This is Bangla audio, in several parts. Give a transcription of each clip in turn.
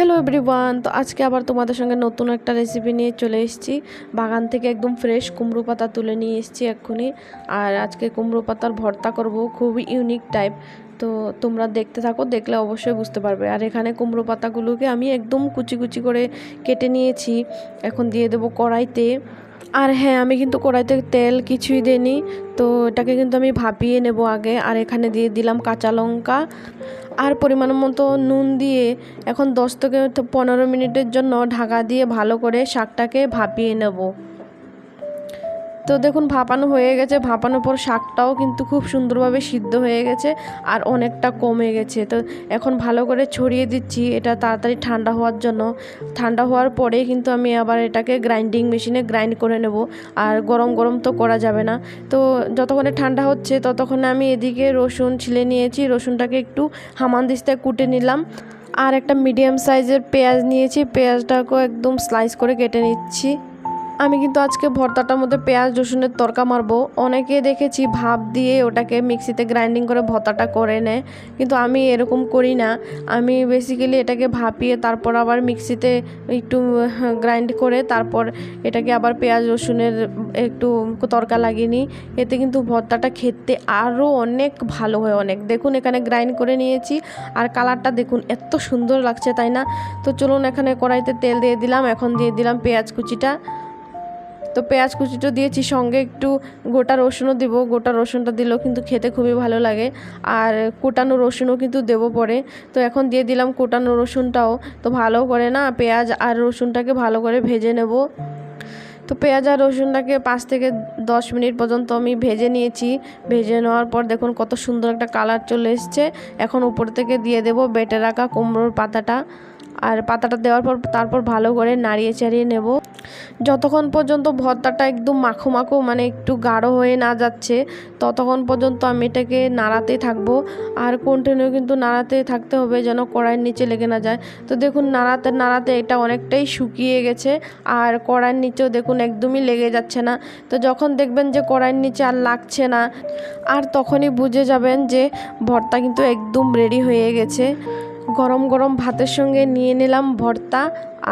হ্যালো এভরিওয়ান তো আজকে আবার তোমাদের সঙ্গে নতুন একটা রেসিপি নিয়ে চলে এসেছি। বাগান থেকে একদম ফ্রেশ কুমড়ো পাতা তুলে নিয়ে এসেছি এক্ষুনি। আর আজকে কুমড়ো পাতার ভর্তা করব, খুবই ইউনিক টাইপ তো তোমরা দেখতে থাকো, দেখলে অবশ্যই বুঝতে পারবে। আর এখানে কুমড়ো পাতাগুলোকে আমি একদম কুচি কুচি করে কেটে নিয়েছি। এখন দিয়ে দেবো কড়াইতে। আর হ্যাঁ আমি কিন্তু কড়াইতে তেল কিছুই দিইনি। তো এটাকে কিন্তু আমি ভাপিয়ে নেব আগে। আর এখানে দিয়ে দিলাম কাঁচা লঙ্কা। আর পরিমাণ মতো নুন দিয়ে এখন দশ থেকে পনেরো মিনিটের জন্য ঢাকা দিয়ে ভালো করে শাকটাকে ভাপিয়ে নেব। তো দেখুন, ভাপানো হয়ে গেছে। ভাপানোর পর শাকটাও কিন্তু খুব সুন্দরভাবে সিদ্ধ হয়ে গেছে আর অনেকটা কমে গেছে। তো এখন ভালো করে ছড়িয়ে দিচ্ছি। এটা তাড়াতাড়ি ঠান্ডা হওয়ার জন্য। ঠান্ডা হওয়ার পরে কিন্তু আমি আবার এটাকে গ্রাইন্ডিং মেশিনে গ্রাইন্ড করে নেব। আর গরম গরম তো করা যাবে না। তো যতক্ষণে ঠান্ডা হচ্ছে, ততক্ষণে আমি এদিকে রসুন ছিলে নিয়েছি। রসুনটাকে একটু হামান দিস্তায় কুটে নিলাম। আর একটা মিডিয়াম সাইজের পেঁয়াজ নিয়েছি। পেঁয়াজটাকেও একদম স্লাইস করে কেটে নিচ্ছি। আমি কিন্তু আজকে ভর্তাটার মধ্যে পেঁয়াজ, রসুনের তরকা মারবো। অনেকে দেখেছি ভাপ দিয়ে ওটাকে মিক্সিতে গ্রাইন্ডিং করে ভর্তাটা করে নেয়, কিন্তু আমি এরকম করি না। আমি বেসিক্যালি এটাকে ভাপিয়ে তারপর আবার মিক্সিতে একটু গ্রাইন্ড করে তারপর এটাকে আবার পেঁয়াজ, রসুনের একটু তরকা লাগিয়ে নিই। এতে কিন্তু ভর্তাটা খেতে আরও অনেক ভালো হয় অনেক। দেখুন, এখানে গ্রাইন্ড করে নিয়েছি আর কালারটা দেখুন এত সুন্দর লাগছে, তাই না? তো চলুন এখানে কড়াইতে তেল দিয়ে দিলাম, এখন দিয়ে দিলাম পেঁয়াজ কুচিটা। তো পেঁয়াজ কুচিটা দিয়েছি, সঙ্গে একটু গোটা রসুনও দেবো। গোটা রসুনটা দিলেও কিন্তু খেতে খুবই ভালো লাগে। আর কোটানো রসুনও কিন্তু দেবো পরে। তো এখন দিয়ে দিলাম কোটানো রসুনটাও। তো ভালো করে না পেঁয়াজ আর রসুনটাকে ভালো করে ভেজে নেব। তো পেঁয়াজ আর রসুনটাকে পাঁচ থেকে দশ মিনিট পর্যন্ত আমি ভেজে নিয়েছি। ভেজে নেওয়ার পর দেখুন কত সুন্দর একটা কালার চলে এসছে। এখন উপর থেকে দিয়ে দেব বেটে রাখা কুমড়োর পাতাটা। আর পাতাটা দেওয়ার পর তারপর ভালো করে নাড়িয়ে চাড়িয়ে নেব। যতক্ষণ পর্যন্ত ভর্তাটা একদম মাখো মাখো মানে একটু গাঢ় হয়ে না যাচ্ছে, ততক্ষণ পর্যন্ত আমি এটাকে নাড়াতে থাকব। আর কন্টিনিউ কিন্তু নাড়াতে থাকতে হবে যেন কড়াইয়ের নিচে লেগে না যায়। তো দেখুন, নাড়াতে নাড়াতে এটা অনেকটাই শুকিয়ে গেছে, আর কড়াইয়ের নিচেও দেখুন একদমই লেগে যাচ্ছে না। তো যখন দেখবেন যে কড়াইয়ের নিচে আর লাগছে না, আর তখনই বুঝে যাবেন যে ভর্তা কিন্তু একদম রেডি হয়ে গেছে। গরম গরম ভাতের সঙ্গে নিয়ে নিলাম ভর্তা।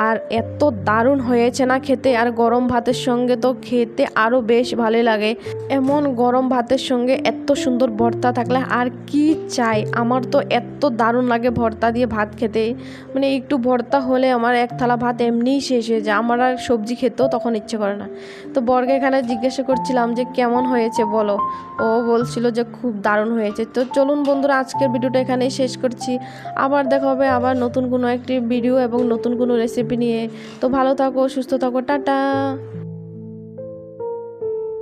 আর এত দারুণ হয়েছে না খেতে, আর গরম ভাতের সঙ্গে তো খেতে আরও বেশ ভালো লাগে। এমন গরম ভাতের সঙ্গে এত সুন্দর ভর্তা থাকলে আর কি চাই? আমার তো এত দারুণ লাগে ভর্তা দিয়ে ভাত খেতে। মানে একটু ভর্তা হলে আমার এক থালা ভাত এমনিই শেষ হয়ে যায়। আমার আর সবজি খেতেও তখন ইচ্ছে করে না। তো বর্গে এখানে জিজ্ঞাসা করছিলাম যে, কেমন হয়েছে বলো? ও বলছিল যে, খুব দারুণ হয়েছে। তো চলুন বন্ধুরা, আজকের ভিডিওটা এখানেই শেষ করছি। আবার দেখা হবে আবার নতুন কোনো একটি ভিডিও এবং নতুন কোনো রেসিপি নিয়ে। তো ভালো থাকো সুস্থ থাকো টাটা।